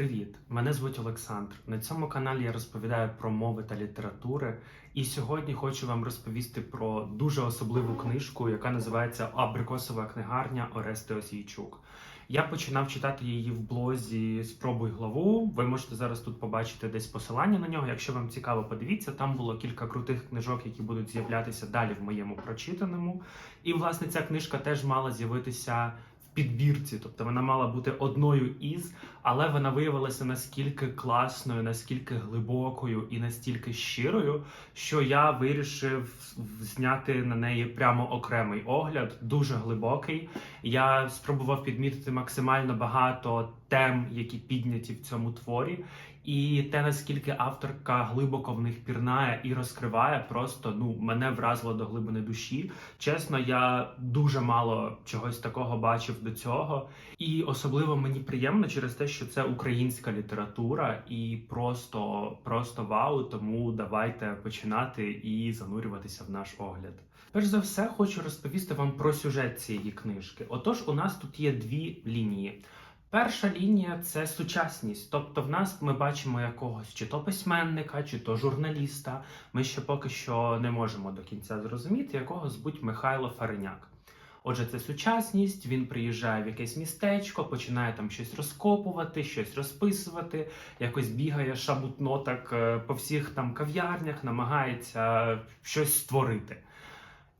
Привіт! Мене звуть Олександр. На цьому каналі я розповідаю про мови та літератури. І сьогодні хочу вам розповісти про дуже особливу книжку, яка називається Абрикосова книгарня Орести Осійчук. Я починав читати її в блозі Спробуй главу. Ви можете зараз тут побачити десь посилання на нього. Якщо вам цікаво, подивіться. Там було кілька крутих книжок, які будуть з'являтися далі в моєму прочитаному. І власне ця книжка теж мала з'явитися підбірці, тобто вона мала бути одною із, але вона виявилася наскільки класною, наскільки глибокою і настільки щирою, що я вирішив зняти на неї прямо окремий огляд, дуже глибокий. Я спробував підмітити максимально багато тем, які підняті в цьому творі. І те, наскільки авторка глибоко в них пірнає і розкриває, просто ну мене вразило до глибини душі. Чесно, я дуже мало чогось такого бачив до цього, і особливо мені приємно через те, що це українська література, і просто, просто вау. Тому давайте починати і занурюватися в наш огляд. Перш за все, хочу розповісти вам про сюжет цієї книжки. Отож, у нас тут є дві лінії. Перша лінія це сучасність, тобто в нас ми бачимо якогось чи то письменника, чи то журналіста. Ми ще поки що не можемо до кінця зрозуміти, якого звуть Михайло Фареняк. Отже, це сучасність. Він приїжджає в якесь містечко, починає там щось розкопувати, щось розписувати, якось бігає шабутно так е, по всіх там кав'ярнях, намагається щось створити.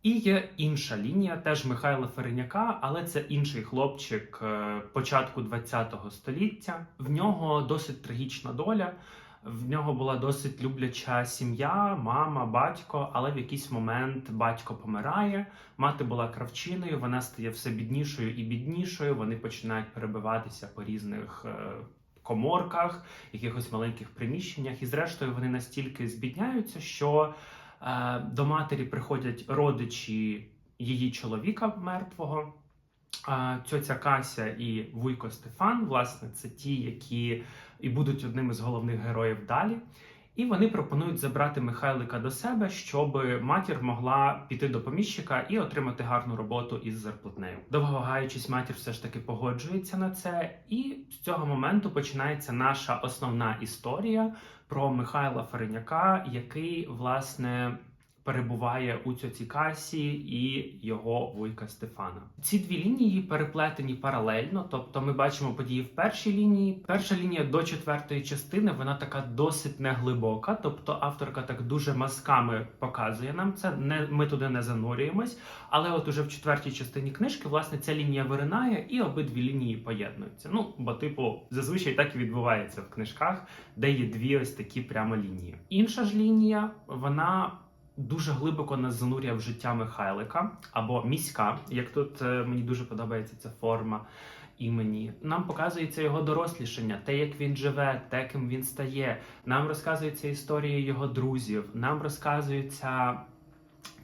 І є інша лінія, теж Михайла Ференяка, але це інший хлопчик е, початку ХХ століття. В нього досить трагічна доля. В нього була досить любляча сім'я, мама, батько, але в якийсь момент батько помирає. Мати була кравчиною, вона стає все біднішою і біднішою. Вони починають перебиватися по різних е, коморках, якихось маленьких приміщеннях. І зрештою вони настільки збідняються, що Е, до матері приходять родичі її чоловіка мертвого. Тьоця Кася і Вуйко Стефан, власне, це ті, які і будуть одним із головних героїв далі. І вони пропонують забрати Михайлика до себе, щоб матір могла піти до поміщика і отримати гарну роботу із зарплатнею. Довго гаючись, матір все ж таки погоджується на це, і з цього моменту починається наша основна історія про Михайла Фареняка, який власне перебуває у цьоці касі і його вуйка Стефана. Ці дві лінії переплетені паралельно, тобто ми бачимо події в першій лінії. Перша лінія до четвертої частини вона така досить неглибока, тобто авторка так дуже мазками показує нам це. Не ми туди не занурюємось. Але от уже в четвертій частині книжки власне ця лінія виринає і обидві лінії поєднуються. Ну бо, типу, зазвичай так і відбувається в книжках, де є дві ось такі прямо лінії. Інша ж лінія, вона дуже глибоко нас занурює в життя Михайлика або міська, як тут е, мені дуже подобається ця форма імені. Нам показується його дорослішання, те, як він живе, те, ким він стає. Нам розказується історії його друзів, нам розказується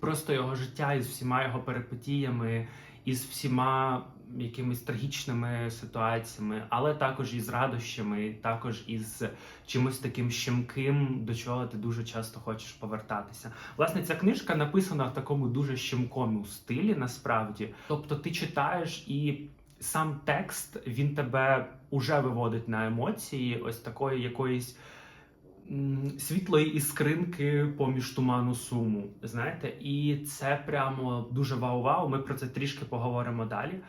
просто його життя із всіма його перипетіями, із всіма якимись трагічними ситуаціями, але також із радощами, також із чимось таким щемким, до чого ти дуже часто хочеш повертатися. Власне, ця книжка написана в такому дуже щемкому стилі, насправді. Тобто, ти читаєш і. Сам текст він тебе уже виводить на емоції, ось такої якоїсь світлої іскринки поміж туману суму. Знаєте, і це прямо дуже вау-вау. Ми про це трішки поговоримо далі.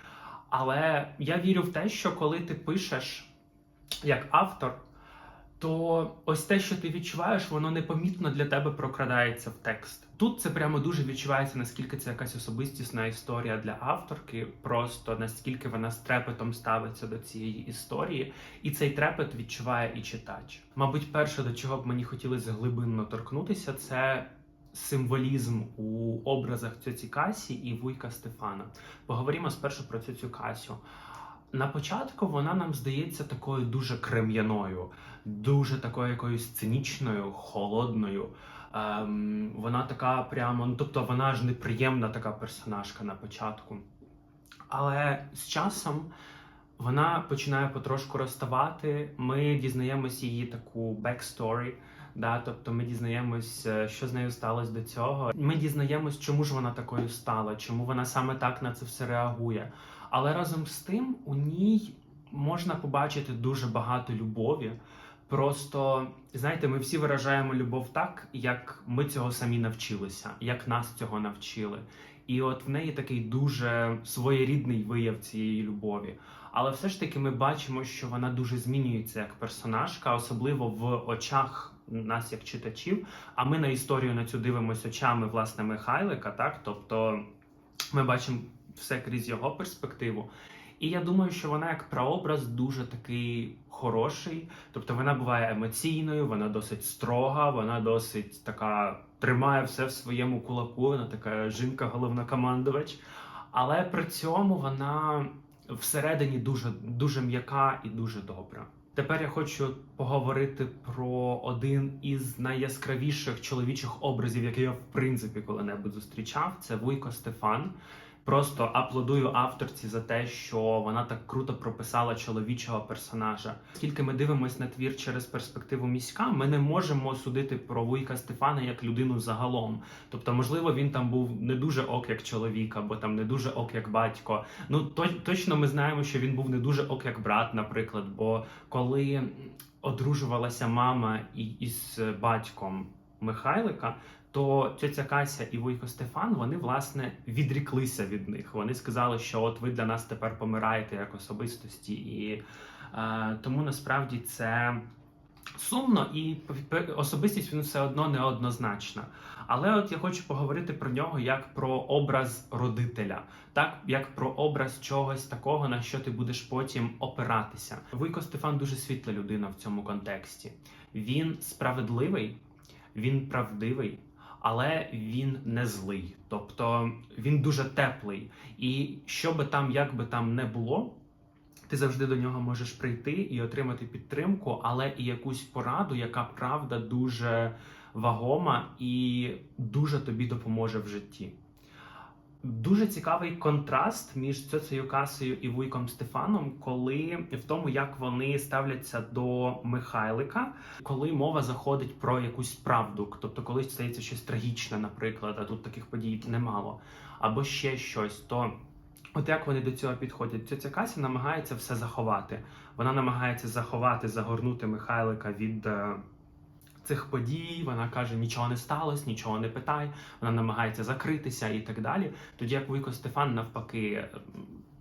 Але я вірю в те, що коли ти пишеш як автор, то ось те, що ти відчуваєш, воно непомітно для тебе прокрадається в текст. Тут це прямо дуже відчувається, наскільки це якась особистісна історія для авторки, просто наскільки вона з трепетом ставиться до цієї історії, і цей трепет відчуває і читач. Мабуть, перше, до чого б мені хотілося глибинно торкнутися, це символізм у образах цьоці Касі і Вуйка Стефана. Поговоримо спершу про цю Касю. На початку вона нам здається такою дуже крем'яною, дуже такою якоюсь цинічною, холодною. Ем, Вона така прямо, ну тобто вона ж неприємна така персонажка на початку. Але з часом вона починає потрошку розставати. Ми дізнаємось її таку бексторі. Да, тобто ми дізнаємось, що з нею сталося до цього. Ми дізнаємось, чому ж вона такою стала, чому вона саме так на це все реагує. Але разом з тим у ній можна побачити дуже багато любові. Просто знаєте, ми всі виражаємо любов так, як ми цього самі навчилися, як нас цього навчили. І от в неї такий дуже своєрідний вияв цієї любові. Але все ж таки ми бачимо, що вона дуже змінюється як персонажка, особливо в очах нас як читачів. А ми на історію на цю дивимося очами власне Михайлика, так тобто ми бачимо все крізь його перспективу. І я думаю, що вона як прообраз дуже такий хороший. Тобто вона буває емоційною, вона досить строга, вона досить така тримає все в своєму кулаку. Вона така жінка головнокомандувач. Але при цьому вона всередині дуже, дуже м'яка і дуже добра. Тепер я хочу поговорити про один із найяскравіших чоловічих образів, який я в принципі коли-небудь зустрічав. Це Вуйко Стефан. Просто аплодую авторці за те, що вона так круто прописала чоловічого персонажа. Оскільки ми дивимося на твір через перспективу міська, ми не можемо судити про Вуйка Стефана як людину загалом. Тобто, можливо, він там був не дуже ок як чоловік, або там не дуже ок як батько. Ну то, точно ми знаємо, що він був не дуже ок як брат, наприклад. Бо коли одружувалася мама із батьком Михайлика, то тьотя Кася і Вуйко Стефан вони власне відріклися від них. Вони сказали, що от ви для нас тепер помираєте як особистості, і е, тому насправді це. Сумно і особистість він все одно неоднозначна. Але от я хочу поговорити про нього як про образ родителя, так як про образ чогось такого, на що ти будеш потім опиратися. Вуйко Стефан дуже світла людина в цьому контексті. Він справедливий, він правдивий, але він не злий. Тобто він дуже теплий. І що би там, як би там не було, ти завжди до нього можеш прийти і отримати підтримку, але і якусь пораду, яка правда дуже вагома і дуже тобі допоможе в житті. Дуже цікавий контраст між Цьоцею Касею і Вуйком Стефаном, коли в тому, як вони ставляться до Михайлика, коли мова заходить про якусь правду, тобто коли стається щось трагічне, наприклад, а тут таких подій немало, або ще щось, то от як вони до цього підходять? Цьоця Кася намагається все заховати. Вона намагається заховати, загорнути Михайлика від. Цих подій вона каже, нічого не сталося, нічого не питай. Вона намагається закритися і так далі. Тоді як Вуйко Стефан навпаки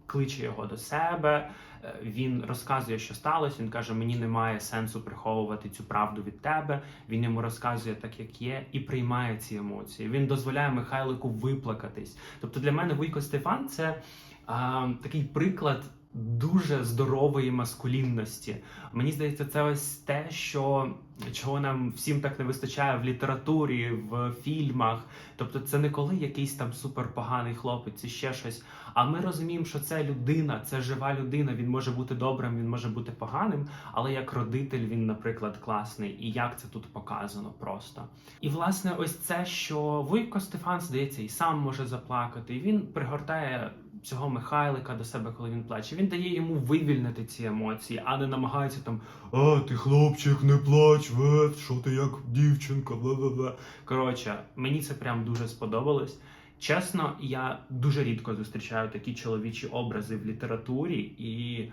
кличе його до себе. е, Він розказує, що сталося. Він каже: Мені немає сенсу приховувати цю правду від тебе. Він йому розказує так, як є, і приймає ці емоції. Він дозволяє Михайлику виплакатись. Тобто для мене Вуйко Стефан це а, такий приклад. Дуже здорової маскулінності. Мені здається, це ось те, що чого нам всім так не вистачає в літературі, в фільмах. Тобто, це не коли якийсь там суперпоганий хлопець і ще щось. А ми розуміємо, що це людина, це жива людина. Він може бути добрим, він може бути поганим, але як родитель він, наприклад, класний. І як це тут показано просто. І власне, ось це, що Вуйко Стефан здається, і сам може заплакати. І він пригортає цього Михайлика до себе, коли він плаче. Він дає йому вивільнити ці емоції, а не намагається там а ти хлопчик, не плач, вет, що ти як дівчинка, бла бла бла. Коротше, мені це прям дуже сподобалось. Чесно, я дуже рідко зустрічаю такі чоловічі образи в літературі, і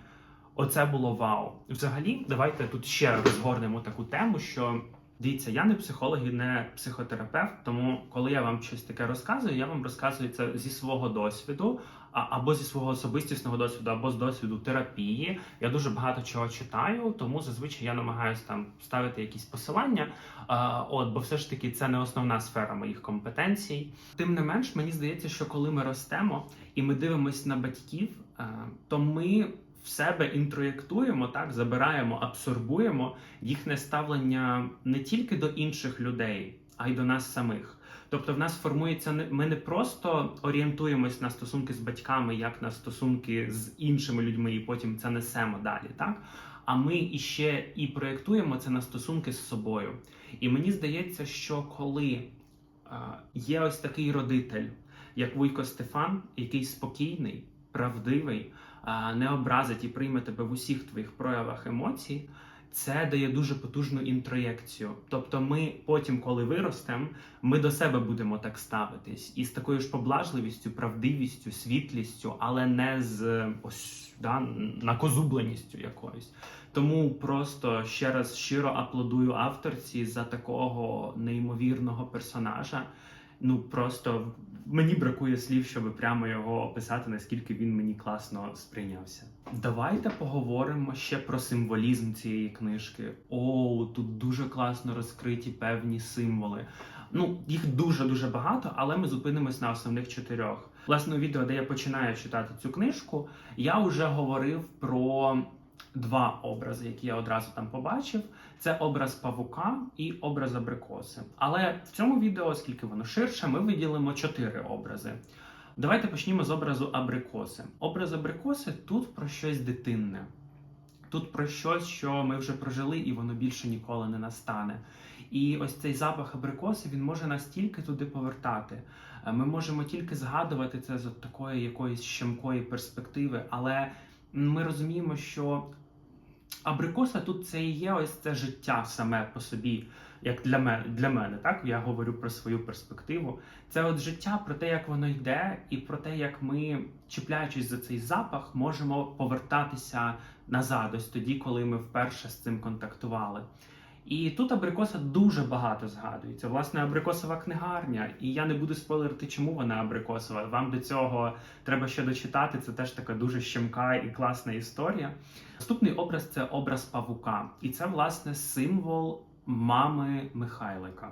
оце було вау. Взагалі, давайте тут ще розгорнемо таку тему, що. Дивіться, я не психолог і не психотерапевт, тому коли я вам щось таке розказую, я вам розказую це зі свого досвіду, або зі свого особистісного досвіду, або з досвіду терапії. Я дуже багато чого читаю, тому зазвичай я намагаюся там ставити якісь посилання. От, бо все ж таки це не основна сфера моїх компетенцій. Тим не менш, мені здається, що коли ми ростемо і ми дивимося на батьків, е, то ми в себе інтроєктуємо, так забираємо, абсорбуємо їхнє ставлення не тільки до інших людей, а й до нас самих. Тобто в нас формується ми не просто орієнтуємось на стосунки з батьками, як на стосунки з іншими людьми, і потім це несемо далі, так? А ми іще і проєктуємо це на стосунки з собою. І мені здається, що коли е, є ось такий родитель, як Вуйко Стефан, який спокійний, правдивий, не образить і прийме тебе в усіх твоїх проявах емоцій, це дає дуже потужну інтроєкцію. Тобто, ми потім, коли виростемо, ми до себе будемо так ставитись і з такою ж поблажливістю, правдивістю, світлістю, але не з ось да, накозубленістю якоюсь. Тому просто ще раз щиро аплодую авторці за такого неймовірного персонажа. Ну просто мені бракує слів, щоб прямо його описати, наскільки він мені класно сприйнявся. Давайте поговоримо ще про символізм цієї книжки. О, тут дуже класно розкриті певні символи. Ну, їх дуже дуже багато, але ми зупинимось на основних чотирьох. Власне, у відео, де я починаю читати цю книжку, я вже говорив про два образи, які я одразу там побачив. Це образ павука і образ абрикоси. Але в цьому відео, оскільки воно ширше, ми виділимо чотири образи. Давайте почнімо з образу абрикоси. Образ абрикоси тут про щось дитинне. Тут про щось, що ми вже прожили, і воно більше ніколи не настане. І ось цей запах абрикоси він може настільки туди повертати. Ми можемо тільки згадувати це з такої якоїсь щемкої перспективи, але ми розуміємо, що абрикоса тут це і є ось це життя саме по собі, як для мене, для мене, так я говорю про свою перспективу. Це от життя про те, як воно йде, і про те, як ми, чіпляючись за цей запах, можемо повертатися назад, ось тоді, коли ми вперше з цим контактували. І тут абрикоса дуже багато згадується. Власне, абрикосова книгарня. І я не буду спойлерити, чому вона абрикосова. Вам до цього треба ще дочитати. Це теж така дуже щемка і класна історія. Наступний образ це образ павука, і це власне символ мами Михайлика.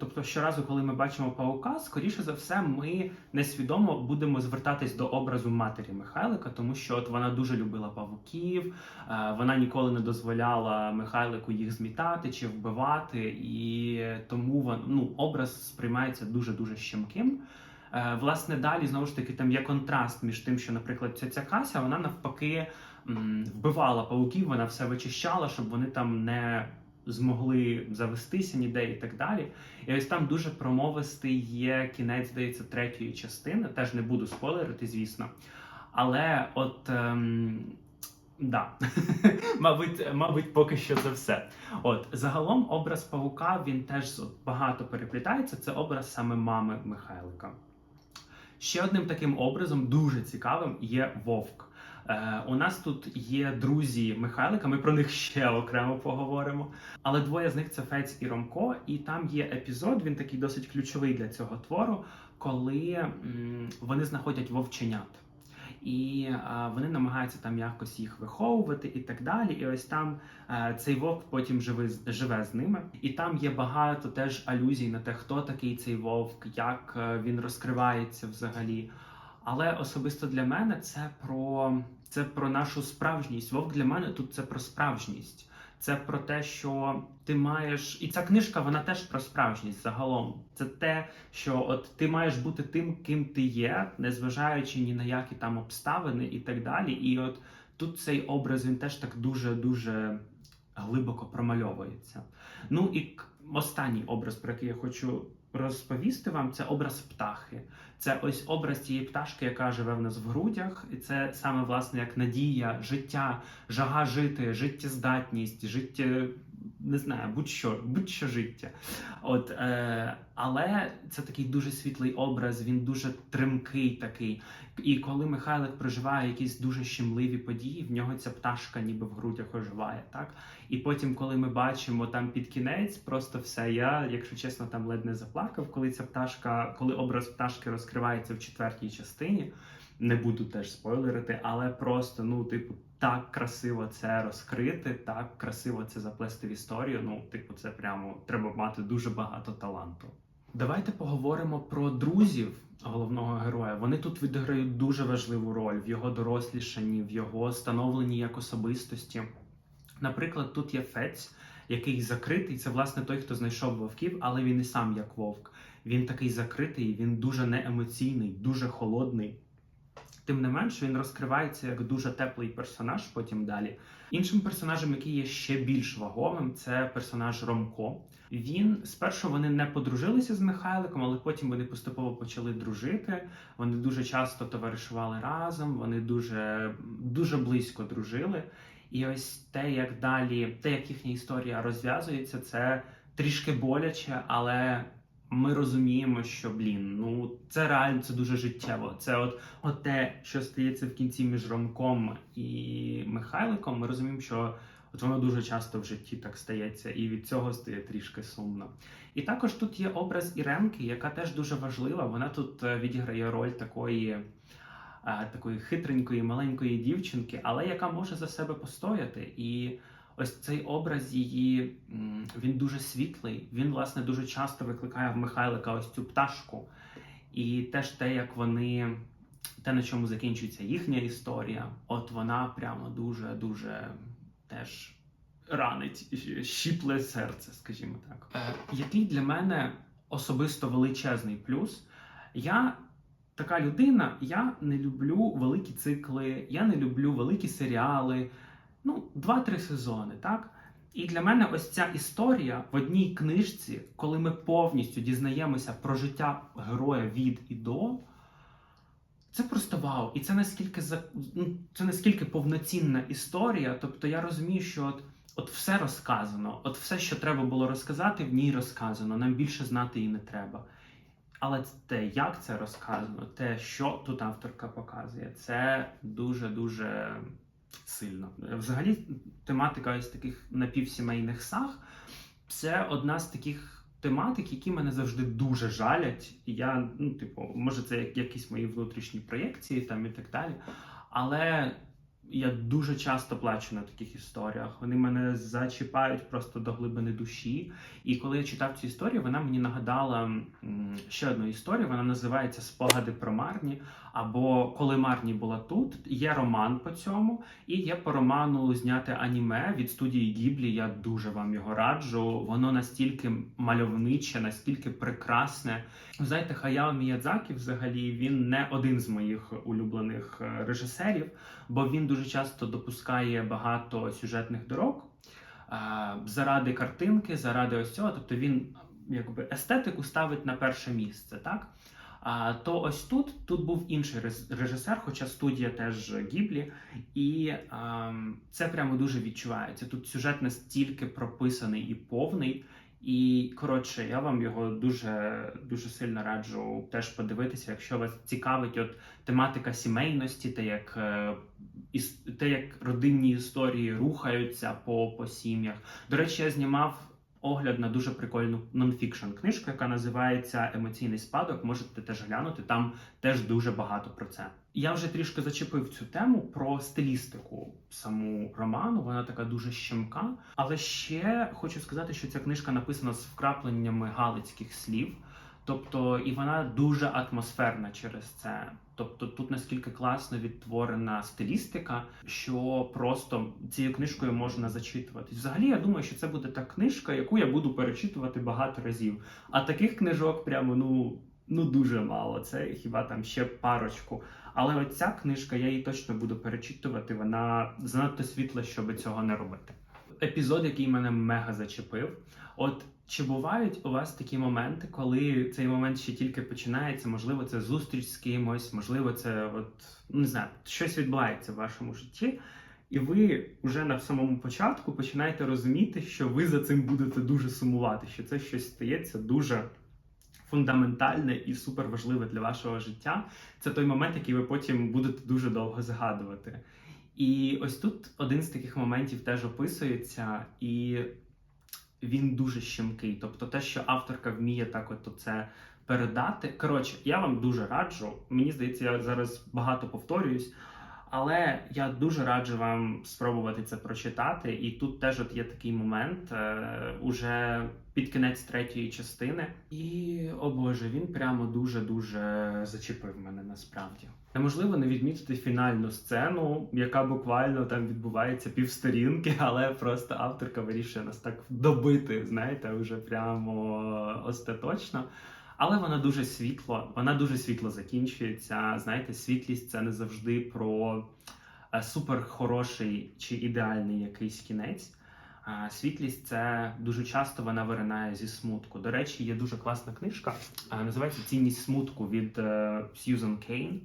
Тобто, щоразу, коли ми бачимо паука, скоріше за все, ми несвідомо будемо звертатись до образу матері Михайлика, тому що от вона дуже любила павуків, е, вона ніколи не дозволяла Михайлику їх змітати чи вбивати, і тому ну, образ сприймається дуже дуже щемким. Е, Власне, далі знову ж таки там є контраст між тим, що, наприклад, ця, ця Кася вона навпаки вбивала пауків, вона все вичищала, щоб вони там не змогли завестися ніде і так далі. І ось там дуже промовистий є кінець, здається, третьої частини. Теж не буду спойлерити, звісно. Але от. Ем... Да, мабуть, мабуть, поки що це все. От загалом образ павука він теж багато переплітається. Це образ саме мами Михайлика. Ще одним таким образом, дуже цікавим, є вовк. Е, у нас тут є друзі Михайлика, ми про них ще окремо поговоримо. Але двоє з них це Фець і Ромко, і там є епізод, він такий досить ключовий для цього твору, коли вони знаходять вовченят. І а, вони намагаються там якось їх виховувати і так далі. І ось там е, цей вовк потім живе, живе з ними. І там є багато теж алюзій на те, хто такий цей вовк, як е, він розкривається взагалі. Але особисто для мене це про, це про нашу справжність. Вовк для мене тут це про справжність. Це про те, що ти маєш, і ця книжка вона теж про справжність загалом. Це те, що от ти маєш бути тим, ким ти є, незважаючи ні на які там обставини і так далі. І от тут цей образ він теж так дуже дуже глибоко промальовується. Ну і останній образ, про який я хочу розповісти вам, це образ птахи. Це ось образ тієї пташки, яка живе в нас в грудях, і це саме власне як надія, життя, жага жити, життєздатність, життя. Не знаю, будь-що, будь-що життя. От, е, але це такий дуже світлий образ, він дуже тремкий такий. І коли Михайлик проживає якісь дуже щемливі події, в нього ця пташка ніби в грудях оживає. Так? І потім, коли ми бачимо там під кінець, просто все. Я, якщо чесно, там ледь не заплакав, коли ця пташка, коли образ пташки розкривається в четвертій частині. Не буду теж спойлерити, але просто ну, типу, так красиво це розкрити, так красиво це заплести в історію. Ну, типу, це прямо треба мати дуже багато таланту. Давайте поговоримо про друзів головного героя. Вони тут відіграють дуже важливу роль в його дорослішанні, в його становленні як особистості. Наприклад, тут є Фець, який закритий. Це власне той, хто знайшов вовків, але він і сам як вовк. Він такий закритий, він дуже неемоційний, дуже холодний. Тим не менш, він розкривається як дуже теплий персонаж потім далі. Іншим персонажем, який є ще більш вагомим, це персонаж Ромко. Він спершу вони не подружилися з Михайликом, але потім вони поступово почали дружити. Вони дуже часто товаришували разом, вони дуже, дуже близько дружили. І ось те, як далі, те, як їхня історія розв'язується, це трішки боляче, але ми розуміємо, що блін, ну це реально це дуже життєво. Це от, от те, що стається в кінці між Ромком і Михайликом. Ми розуміємо, що от воно дуже часто в житті так стається, і від цього стає трішки сумно. І також тут є образ Іренки, яка теж дуже важлива. Вона тут е, відіграє роль такої. е, Такої хитренької маленької дівчинки, але яка може за себе постояти. І ось цей образ її він дуже світлий. Він, власне, дуже часто викликає в Михайлика ось цю пташку. І теж те, як вони, те, на чому закінчується їхня історія, от вона прямо дуже-дуже теж ранить, щіпле серце, скажімо так. Е, який для мене особисто величезний плюс, я. Така людина, я не люблю великі цикли, я не люблю великі серіали. Ну, два-три сезони, так? І для мене ось ця історія в одній книжці, коли ми повністю дізнаємося про життя героя від і до, це просто вау. І це наскільки ну, це наскільки повноцінна історія. Тобто я розумію, що от, от все розказано, от все, що треба було розказати, в ній розказано. Нам більше знати і не треба. Але те, як це розказано, те, що тут авторка показує, це дуже дуже сильно. Взагалі, тематика ось таких напівсімейних саг це одна з таких тематик, які мене завжди дуже жалять. Я, ну, типу, може, це якісь мої внутрішні проєкції там і так далі. Але я дуже часто плачу на таких історіях. Вони мене зачіпають просто до глибини душі. І коли я читав цю історію, вона мені нагадала ще одну історію. Вона називається Спогади про Марні. Або Коли Марні була тут. Є роман по цьому, і є по роману зняте аніме від студії Гіблі. Я дуже вам його раджу. Воно настільки мальовниче, настільки прекрасне. Знаєте, Хаяо Міядзакі взагалі він не один з моїх улюблених е, режисерів, бо він дуже часто допускає багато сюжетних дорог заради картинки, заради ось цього. Тобто він якби естетику ставить на перше місце, так? А то ось тут тут був інший режисер, хоча студія теж Гіблі, і ем, це прямо дуже відчувається. Тут сюжет настільки прописаний і повний. І коротше, я вам його дуже дуже сильно раджу теж подивитися, якщо вас цікавить от тематика сімейності, те, як е, те, як родинні історії рухаються по, по сім'ях. До речі, я знімав огляд на дуже прикольну нонфікшн книжку, яка називається Емоційний спадок. Можете теж глянути. Там теж дуже багато про це. Я вже трішки зачепив цю тему про стилістику саму роману. Вона така дуже щемка. Але ще хочу сказати, що ця книжка написана з вкрапленнями галицьких слів. Тобто, і вона дуже атмосферна через це. Тобто, тут наскільки класно відтворена стилістика, що просто цією книжкою можна зачитуватись. Взагалі, я думаю, що це буде та книжка, яку я буду перечитувати багато разів. А таких книжок прямо ну, ну дуже мало. Це хіба там ще парочку. Але от ця книжка, я її точно буду перечитувати. Вона занадто світла, щоб цього не робити. Епізод, який мене мега зачепив. От чи бувають у вас такі моменти, коли цей момент ще тільки починається? Можливо, це зустріч з кимось, можливо, це от не знаю, щось відбувається в вашому житті, і ви вже на самому початку починаєте розуміти, що ви за цим будете дуже сумувати, що це щось стається дуже фундаментальне і супер важливе для вашого життя. Це той момент, який ви потім будете дуже довго згадувати. І ось тут один з таких моментів теж описується, і він дуже щемкий. Тобто, те, що авторка вміє так от це передати. Коротше, я вам дуже раджу. Мені здається, я зараз багато повторююсь. Але я дуже раджу вам спробувати це прочитати. І тут теж от є такий момент е, уже під кінець третьої частини. І о Боже, він прямо дуже дуже зачепив мене насправді. Неможливо не відмітити фінальну сцену, яка буквально там відбувається півсторінки, але просто авторка вирішує нас так добити, знаєте, вже прямо остаточно. Але вона дуже світло, вона дуже світло закінчується. Знаєте, світлість це не завжди про е, супер хороший чи ідеальний якийсь кінець. Світлість це дуже часто вона виринає зі смутку. До речі, є дуже класна книжка, називається Цінність смутку від е, Сьюзан Кейн.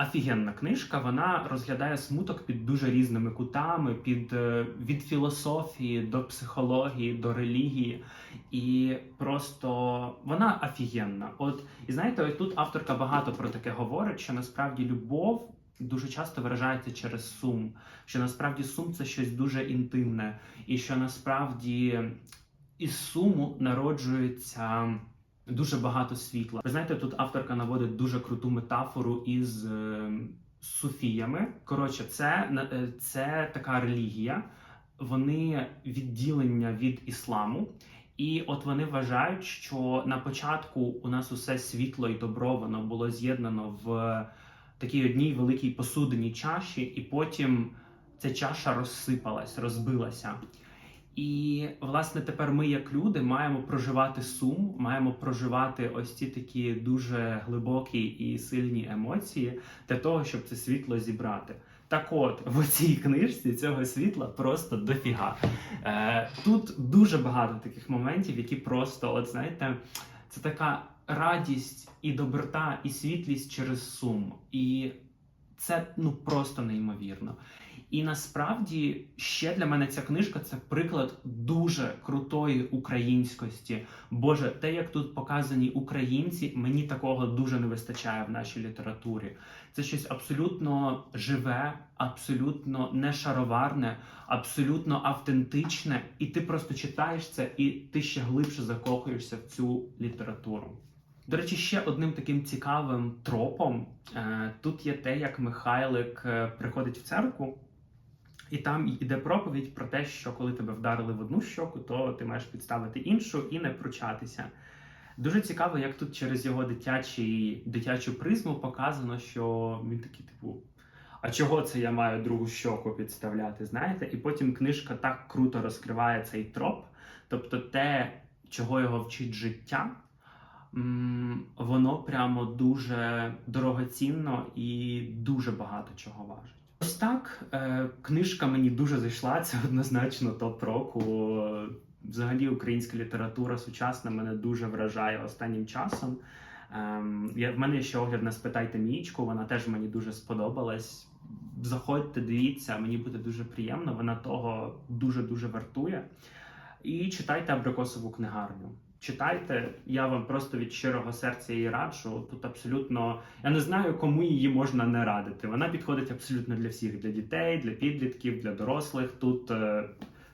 Офігенна книжка, вона розглядає смуток під дуже різними кутами, під е, від філософії до психології, до релігії. І просто вона офігенна. От і знаєте, ось тут авторка багато про таке говорить, що насправді любов дуже часто виражається через сум, що насправді сум це щось дуже інтимне, і що насправді із суму народжується. Дуже багато світла. Ви знаєте, тут авторка наводить дуже круту метафору із е, суфіями. Коротше, це, е, це така релігія, вони відділення від ісламу. І от вони вважають, що на початку у нас усе світло і добро воно було з'єднано в такій одній великій посудиній чаші, і потім ця чаша розсипалась, розбилася. І власне тепер ми, як люди, маємо проживати сум, маємо проживати ось ці такі дуже глибокі і сильні емоції для того, щоб це світло зібрати. Так от, в цій книжці цього світла просто дофіга. Е, тут дуже багато таких моментів, які просто, от знаєте, це така радість і доброта, і світлість через сум. І це ну просто неймовірно. І насправді ще для мене ця книжка це приклад дуже крутої українськості. Боже, те, як тут показані українці, мені такого дуже не вистачає в нашій літературі. Це щось абсолютно живе, абсолютно не шароварне, абсолютно автентичне, і ти просто читаєш це, і ти ще глибше закохуєшся в цю літературу. До речі, ще одним таким цікавим тропом е, тут є те, як Михайлик е, приходить в церкву, і там іде проповідь про те, що коли тебе вдарили в одну щоку, то ти маєш підставити іншу і не пручатися. Дуже цікаво, як тут через його дитячий, дитячу призму показано, що він такий, типу, а чого це я маю другу щоку підставляти? Знаєте? І потім книжка так круто розкриває цей троп, тобто те, чого його вчить життя. Воно прямо дуже дорогоцінно і дуже багато чого важить. Ось так, е, книжка мені дуже зайшла. Це однозначно топ року. Взагалі, українська література сучасна мене дуже вражає останнім часом. Ем, я, в мене ще огляд на спитайте Мічку, вона теж мені дуже сподобалась. Заходьте, дивіться, мені буде дуже приємно. Вона того дуже дуже вартує. І читайте абрикосову книгарню. Читайте, я вам просто від щирого серця її раджу. Тут абсолютно я не знаю, кому її можна не радити. Вона підходить абсолютно для всіх: для дітей, для підлітків, для дорослих. Тут е,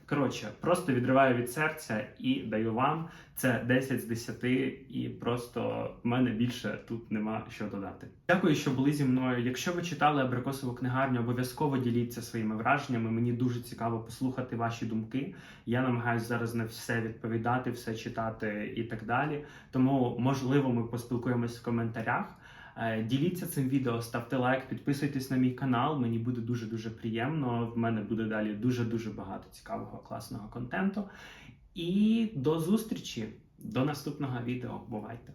коротше, просто відриваю від серця і даю вам це 10 з 10, і просто в мене більше тут нема що додати. Дякую, що були зі мною. Якщо ви читали абрикосову книгарню, обов'язково діліться своїми враженнями. Мені дуже цікаво послухати ваші думки. Я намагаюся зараз на все відповідати, все читати і так далі. Тому, можливо, ми поспілкуємось в коментарях. Е, Діліться цим відео, ставте лайк, підписуйтесь на мій канал. Мені буде дуже дуже приємно. В мене буде далі дуже дуже багато цікавого класного контенту. І до зустрічі до наступного відео. Бувайте!